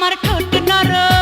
আমার ঠোঁট নরম।